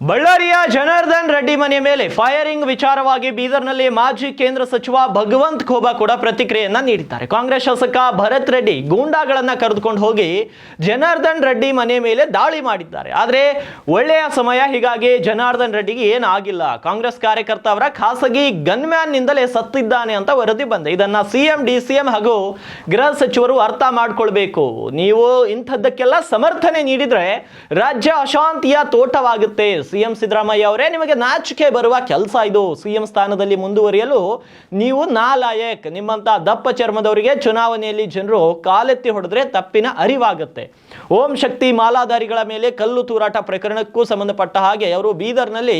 ಬಳ್ಳಾರಿಯ ಜನಾರ್ದನ್ ರೆಡ್ಡಿ ಮನೆ ಮೇಲೆ ಫೈರಿಂಗ್ ವಿಚಾರವಾಗಿ ಬೀದರ್ನಲ್ಲಿ ಮಾಜಿ ಕೇಂದ್ರ ಸಚಿವ ಭಗವಂತ್ ಖೋಬಾ ಕೂಡ ಪ್ರತಿಕ್ರಿಯೆಯನ್ನ ನೀಡಿದ್ದಾರೆ. ಕಾಂಗ್ರೆಸ್ ಶಾಸಕ ಭರತ್ ರೆಡ್ಡಿ ಗೂಂಡಾಗಳನ್ನ ಕರೆದುಕೊಂಡು ಹೋಗಿ ಜನಾರ್ದನ್ ರೆಡ್ಡಿ ಮನೆ ಮೇಲೆ ದಾಳಿ ಮಾಡಿದ್ದಾರೆ. ಆದರೆ ಒಳ್ಳೆಯ ಸಮಯ, ಹೀಗಾಗಿ ಜನಾರ್ದನ್ ರೆಡ್ಡಿಗೆ ಏನಾಗಿಲ್ಲ. ಕಾಂಗ್ರೆಸ್ ಕಾರ್ಯಕರ್ತ ಅವರ ಖಾಸಗಿ ಗನ್ಮ್ಯಾನ್ ನಿಂದಲೇ ಸತ್ತಿದ್ದಾನೆ ಅಂತ ವರದಿ ಬಂದೆ. ಇದನ್ನ ಸಿಎಂ ಡಿ ಸಿಎಂ ಹಾಗೂ ಗೃಹ ಸಚಿವರು ಅರ್ಥ ಮಾಡ್ಕೊಳ್ಬೇಕು. ನೀವು ಇಂಥದ್ದಕ್ಕೆಲ್ಲ ಸಮರ್ಥನೆ ನೀಡಿದ್ರೆ ರಾಜ್ಯ ಅಶಾಂತಿಯ ತೋಟವಾಗುತ್ತೆ. ಸಿಎಂ ಸಿದ್ದರಾಮಯ್ಯ ಅವರೇ, ನಿಮಗೆ ನಾಚಿಕೆ ಬರುವ ಕೆಲಸ ಇದು. ಸಿಎಂ ಸ್ಥಾನದಲ್ಲಿ ಮುಂದುವರಿಯಲು ನೀವು ನಾಲಾಯಕ್. ನಿಮ್ಮಂತ ದಪ್ಪ ಚರ್ಮದವರಿಗೆ ಚುನಾವಣೆಯಲ್ಲಿ ಜನರು ಕಾಲೆತ್ತಿ ಹೊಡೆದ್ರೆ ತಪ್ಪಿನ ಅರಿವಾಗುತ್ತೆ. ಓಂ ಶಕ್ತಿ ಮಾಲಾಧಾರಿಗಳ ಮೇಲೆ ಕಲ್ಲು ತೂರಾಟ ಪ್ರಕರಣಕ್ಕೂ ಸಂಬಂಧಪಟ್ಟ ಹಾಗೆ ಅವರು ಬೀದರ್ನಲ್ಲಿ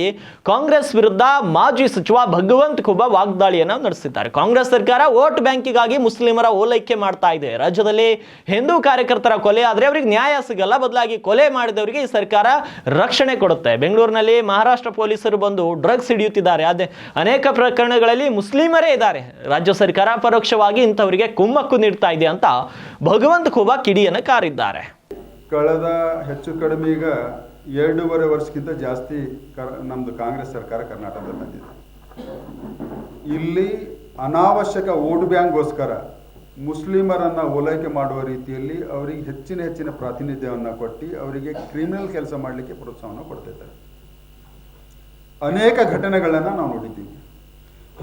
ಕಾಂಗ್ರೆಸ್ ವಿರುದ್ಧ ಮಾಜಿ ಸಚಿವ ಭಗವಂತ್ ಖುಬಾ ವಾಗ್ದಾಳಿಯನ್ನು ನಡೆಸಿದ್ದಾರೆ. ಕಾಂಗ್ರೆಸ್ ಸರ್ಕಾರ ವೋಟ್ ಬ್ಯಾಂಕಿಗಾಗಿ ಮುಸ್ಲಿಮರ ಓಲೈಕೆ ಮಾಡ್ತಾ ಇದೆ. ರಾಜ್ಯದಲ್ಲಿ ಹಿಂದೂ ಕಾರ್ಯಕರ್ತರ ಕೊಲೆ ಆದರೆ ಅವರಿಗೆ ನ್ಯಾಯ ಸಿಗಲ್ಲ. ಬದಲಾಗಿ ಕೊಲೆ ಮಾಡಿದವರಿಗೆ ಈ ಸರ್ಕಾರ ರಕ್ಷಣೆ ಕೊಡುತ್ತೆ. ಬೆಂಗಳೂರಿನಲ್ಲಿ ಮಹಾರಾಷ್ಟ್ರ ಪೊಲೀಸರು ಬಂದು ಡ್ರಗ್ಸ್ ಹಿಡಿಯುತ್ತಿದ್ದಾರೆ. ಅದೇ ಅನೇಕ ಪ್ರಕರಣಗಳಲ್ಲಿ ಮುಸ್ಲಿಮರೇ ಇದ್ದಾರೆ. ರಾಜ್ಯ ಸರ್ಕಾರ ಪರೋಕ್ಷವಾಗಿ ಇಂಥವರಿಗೆ ಕುಮ್ಮಕ್ಕು ನೀಡ್ತಾ ಇದೆ ಅಂತ ಭಗವಂತ ಖುಬಾ ಕಿಡಿಯನ್ನು ಕಾರಿದ್ದಾರೆ. ಕಳೆದ ಹೆಚ್ಚು ಕಡಿಮೆ ಈಗ ಎರಡೂವರೆ ವರ್ಷಕ್ಕಿಂತ ಜಾಸ್ತಿ ನಮ್ಮದು ಕಾಂಗ್ರೆಸ್ ಸರ್ಕಾರ ಕರ್ನಾಟಕದಲ್ಲಿ ಬಂದಿದೆ. ಇಲ್ಲಿ ಅನಾವಶ್ಯಕ ವೋಟ್ ಬ್ಯಾಂಕ್ಗೋಸ್ಕರ ಮುಸ್ಲಿಮರನ್ನು ಓಲೈಕೆ ಮಾಡುವ ರೀತಿಯಲ್ಲಿ ಅವರಿಗೆ ಹೆಚ್ಚಿನ ಹೆಚ್ಚಿನ ಪ್ರಾತಿನಿಧ್ಯವನ್ನು ಕೊಟ್ಟು ಅವರಿಗೆ ಕ್ರಿಮಿನಲ್ ಕೆಲಸ ಮಾಡಲಿಕ್ಕೆ ಪ್ರೋತ್ಸಾಹವನ್ನು ಕೊಡ್ತಿದ್ದಾರೆ. ಅನೇಕ ಘಟನೆಗಳನ್ನು ನಾವು ನೋಡಿದ್ದೀವಿ.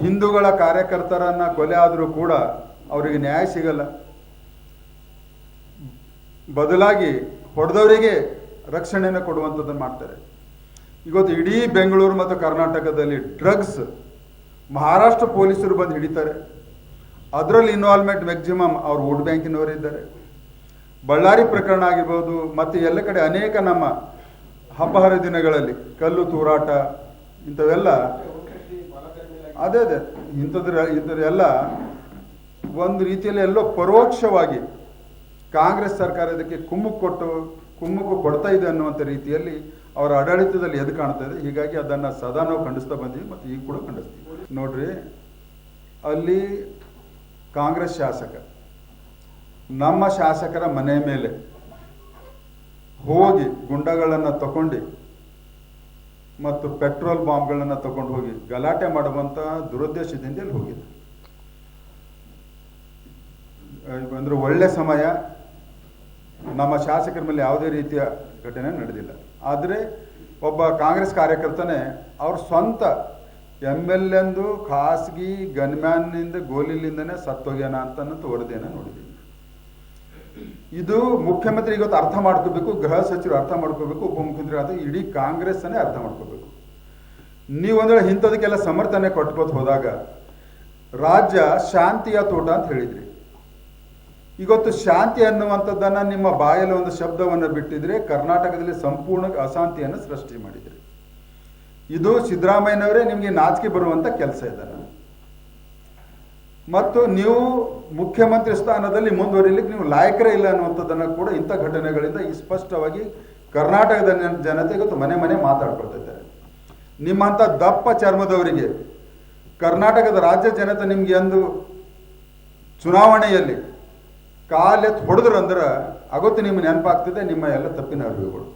ಹಿಂದೂಗಳ ಕಾರ್ಯಕರ್ತರನ್ನು ಕೊಲೆ ಆದರೂ ಕೂಡ ಅವರಿಗೆ ನ್ಯಾಯ ಸಿಗಲ್ಲ. ಬದಲಾಗಿ ಹೊಡೆದವರಿಗೆ ರಕ್ಷಣೆಯನ್ನು ಕೊಡುವಂಥದ್ದನ್ನು ಮಾಡ್ತಾರೆ. ಇವತ್ತು ಇಡೀ ಬೆಂಗಳೂರು ಮತ್ತು ಕರ್ನಾಟಕದಲ್ಲಿ ಡ್ರಗ್ಸ್ ಮಹಾರಾಷ್ಟ್ರ ಪೊಲೀಸರು ಬಂದು ಹಿಡಿತಾರೆ. ಅದರಲ್ಲಿ ಇನ್ವಾಲ್ವ್ಮೆಂಟ್ ಮ್ಯಾಕ್ಸಿಮಮ್ ಅವ್ರು ವೋಟ್ ಬ್ಯಾಂಕಿನವರಿದ್ದಾರೆ ಬಳ್ಳಾರಿ ಪ್ರಕರಣ ಆಗಿರ್ಬೋದು, ಮತ್ತು ಎಲ್ಲ ಕಡೆ ಅನೇಕ ನಮ್ಮ ಹಬ್ಬ ಹರಿದಿನಗಳಲ್ಲಿ ಕಲ್ಲು ತೂರಾಟ ಇಂಥವೆಲ್ಲ ಅದೇ ಅದೇ, ಇಂಥದ್ರ ಇಂಥದ್ದೆಲ್ಲ ಒಂದು ರೀತಿಯಲ್ಲಿ ಎಲ್ಲೋ ಪರೋಕ್ಷವಾಗಿ ಕಾಂಗ್ರೆಸ್ ಸರ್ಕಾರ ಇದಕ್ಕೆ ಕುಮ್ಮುಕ್ ಕೊಟ್ಟು ಕುಮ್ಮುಕ್ಕು ಕೊಡ್ತಾ ಇದೆ ಅನ್ನುವಂಥ ರೀತಿಯಲ್ಲಿ ಅವರ ಆಡಳಿತದಲ್ಲಿ ಎದ್ದು ಕಾಣ್ತಾ ಇದೆ. ಹೀಗಾಗಿ ಅದನ್ನು ಸದಾ ನಾವು ಖಂಡಿಸ್ತಾ ಬಂದೀವಿ ಮತ್ತು ಈಗ ಕೂಡ ಖಂಡಿಸ್ತೀವಿ. ನೋಡ್ರಿ, ಅಲ್ಲಿ ಕಾಂಗ್ರೆಸ್ ಶಾಸಕ, ನಮ್ಮ ಶಾಸಕರ ಮನೆ ಮೇಲೆ ಹೋಗಿ ಗುಂಡಗಳನ್ನು ತಗೊಂಡು ಮತ್ತು ಪೆಟ್ರೋಲ್ ಬಾಂಬ್ಗಳನ್ನು ತಗೊಂಡು ಹೋಗಿ ಗಲಾಟೆ ಮಾಡುವಂಥ ದುರುದ್ದೇಶದಿಂದ ಅಲ್ಲಿ ಹೋಗಿದೆ ಅಂದ್ರೆ ಒಳ್ಳೆ ಸಮಯ. ನಮ್ಮ ಶಾಸಕರ ಮೇಲೆ ಯಾವುದೇ ರೀತಿಯ ಘಟನೆ ನಡೆದಿಲ್ಲ. ಆದರೆ ಒಬ್ಬ ಕಾಂಗ್ರೆಸ್ ಕಾರ್ಯಕರ್ತನೇ ಅವ್ರ ಸ್ವಂತ ಎಂ ಎಲ್ ಎಂದು ಖಾಸಗಿ ಗನ್ಮ್ಯಾನ್ನಿಂದ ಗೋಲಿಲಿಂದನೇ ಸತ್ತೋಗ್ಯಾನ ಅಂತ ವರದಿಯನ್ನು ನೋಡಿದ್ದೀವಿ ಇದು ಮುಖ್ಯಮಂತ್ರಿ ಇವತ್ತು ಅರ್ಥ ಮಾಡ್ಕೋಬೇಕು, ಗೃಹ ಸಚಿವರು ಅರ್ಥ ಮಾಡ್ಕೋಬೇಕು ಉಪಮುಖ್ಯಮಂತ್ರಿ ಅಥವಾ ಇಡೀ ಕಾಂಗ್ರೆಸ್ಸನ್ನೇ ಅರ್ಥ ಮಾಡ್ಕೋಬೇಕು. ನೀವು ಒಂದೇಳೆ ಇಂಥದಕ್ಕೆಲ್ಲ ಸಮರ್ಥನೆ ಕೊಟ್ಕೋತ ಹೋದಾಗ, ರಾಜ್ಯ ಶಾಂತಿಯ ತೋಟ ಅಂತ ಹೇಳಿದ್ರಿ. ಇವತ್ತು ಶಾಂತಿ ಅನ್ನುವಂಥದ್ದನ್ನ ನಿಮ್ಮ ಬಾಯಲ್ಲಿ ಒಂದು ಶಬ್ದವನ್ನು ಬಿಟ್ಟಿದ್ರೆ ಕರ್ನಾಟಕದಲ್ಲಿ ಸಂಪೂರ್ಣ ಅಶಾಂತಿಯನ್ನು ಸೃಷ್ಟಿ ಮಾಡಿದ್ರಿ. ಇದು ಸಿದ್ದರಾಮಯ್ಯನವರೇ ನಿಮಗೆ ನಾಚಿಕೆ ಬರುವಂತ ಕೆಲಸ ಇದನ್ನ ಮತ್ತು ನೀವು ಮುಖ್ಯಮಂತ್ರಿ ಸ್ಥಾನದಲ್ಲಿ ಮುಂದುವರಿಲಿಕ್ಕೆ ನೀವು ಲಾಯಕರೇ ಇಲ್ಲ ಅನ್ನುವಂಥದ್ದನ್ನು ಕೂಡ ಇಂಥ ಘಟನೆಗಳಿಂದ ಈ ಸ್ಪಷ್ಟವಾಗಿ ಕರ್ನಾಟಕದ ಜನ- ಜನತೆ ಇವತ್ತು ಮನೆ ಮನೆ ಮಾತಾಡ್ಕೊಳ್ತಿದ್ದಾರೆ. ನಿಮ್ಮಂಥ ದಪ್ಪ ಚರ್ಮದವರಿಗೆ ಕರ್ನಾಟಕದ ರಾಜ್ಯ ಜನತೆ ನಿಮಗೆ ಅಂದು ಚುನಾವಣೆಯಲ್ಲಿ ಕಾಲೆತ್ತು ಹೊಡೆದ್ರು ಅಂದ್ರೆ ಅಗತ್ಯ ನಿಮ್ಮ ನೆನಪಾಗ್ತಿದೆ, ನಿಮ್ಮ ಎಲ್ಲ ತಪ್ಪಿನ ಅರಿವುಗಳು.